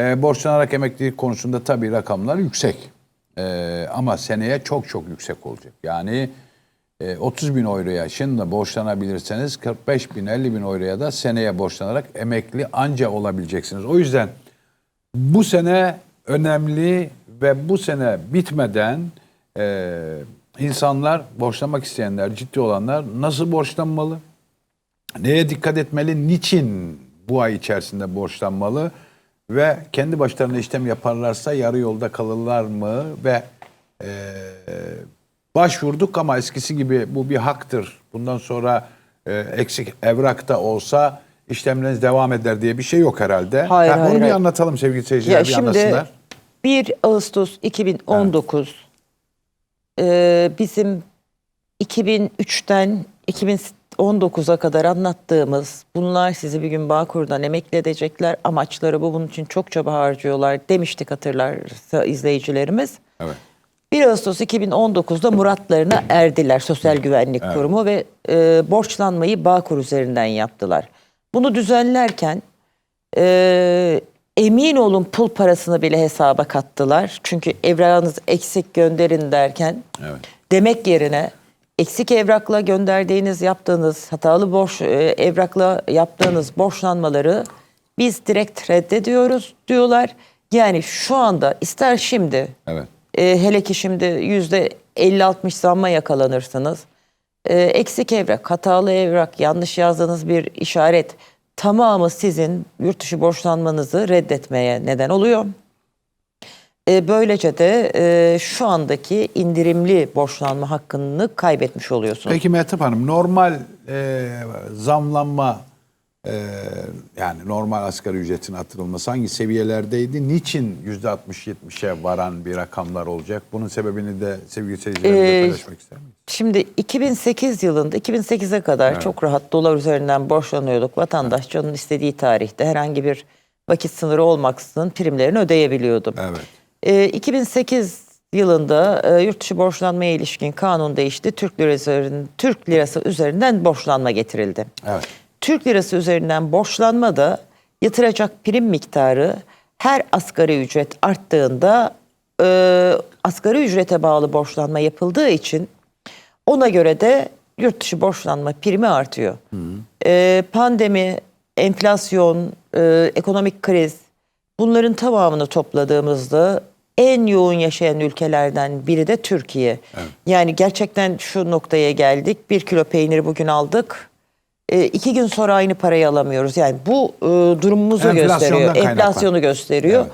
E, borçlanarak emeklilik konusunda tabii rakamlar yüksek. E, ama seneye çok çok yüksek olacak. Yani e, 30 bin euroya şimdi borçlanabilirseniz 45 bin 50 bin euroya da seneye borçlanarak emekli anca olabileceksiniz. O yüzden bu sene önemli ve bu sene bitmeden e, insanlar borçlanmak isteyenler, ciddi olanlar nasıl borçlanmalı? Neye dikkat etmeli? Niçin bu ay içerisinde borçlanmalı? Ve kendi başlarına işlem yaparlarsa yarı yolda kalırlar mı? Ve e, başvurduk ama eskisi gibi bu bir haktır. Bundan sonra e, eksik evrak da olsa işlemleriniz devam eder diye bir şey yok herhalde. Hayır, Ha, hayır, bir hayır. anlatalım sevgili seyirciler. Ya bir şimdi anlasınlar. 1 Ağustos 2019 e, bizim 2003'ten 2019'a kadar anlattığımız bunlar sizi bir gün Bağkur'dan emekli edecekler amaçları bu bunun için çok çaba harcıyorlar demiştik hatırlarsa izleyicilerimiz. Evet. 1 Ağustos 2019'da muratlarına erdiler Sosyal Güvenlik Kurumu ve e, borçlanmayı Bağkur üzerinden yaptılar. Bunu düzenlerken e, emin olun pul parasını bile hesaba kattılar. Çünkü evrağınız eksik gönderin derken Evet. demek yerine eksik evrakla gönderdiğiniz yaptığınız hatalı borç e, evrakla yaptığınız borçlanmaları biz direkt reddediyoruz diyorlar. Yani şu anda ister şimdi Evet. e, hele ki şimdi yüzde 50-60 zamma yakalanırsınız. E, eksik evrak, hatalı evrak, yanlış yazdığınız bir işaret tamamı sizin yurt dışı borçlanmanızı reddetmeye neden oluyor. E, böylece de e, şu andaki indirimli borçlanma hakkını kaybetmiş oluyorsunuz. Peki Mehtap Hanım normal e, zamlanma e, yani normal asgari ücretin artırılması hangi seviyelerdeydi? Niçin %60-70'e varan bir rakamlar olacak? Bunun sebebini de sevgili seyircilerimizle Ee, paylaşmak ister misiniz? Şimdi 2008 yılında 2008'e kadar çok rahat dolar üzerinden borçlanıyorduk. Vatandaş canın istediği tarihte herhangi bir vakit sınırı olmaksızın primlerini ödeyebiliyordu. Evet. Ee, 2008 yılında e, yurt dışı borçlanmaya ilişkin kanun değişti. Türk lirası Türk lirası üzerinden borçlanma getirildi. Evet. Türk lirası üzerinden borçlanma da yatıracak prim miktarı her asgari ücret arttığında e, asgari ücrete bağlı borçlanma yapıldığı için ona göre de yurt dışı borçlanma primi artıyor. E, pandemi, enflasyon, e, ekonomik kriz bunların tamamını topladığımızda en yoğun yaşayan ülkelerden biri de Türkiye. Yani gerçekten şu noktaya geldik. Bir kilo peyniri bugün aldık. E, iki gün sonra aynı parayı alamıyoruz. Yani bu e, durumumuzu Enflasyondan gösteriyor. kaynaklan- Enflasyonu gösteriyor. Evet.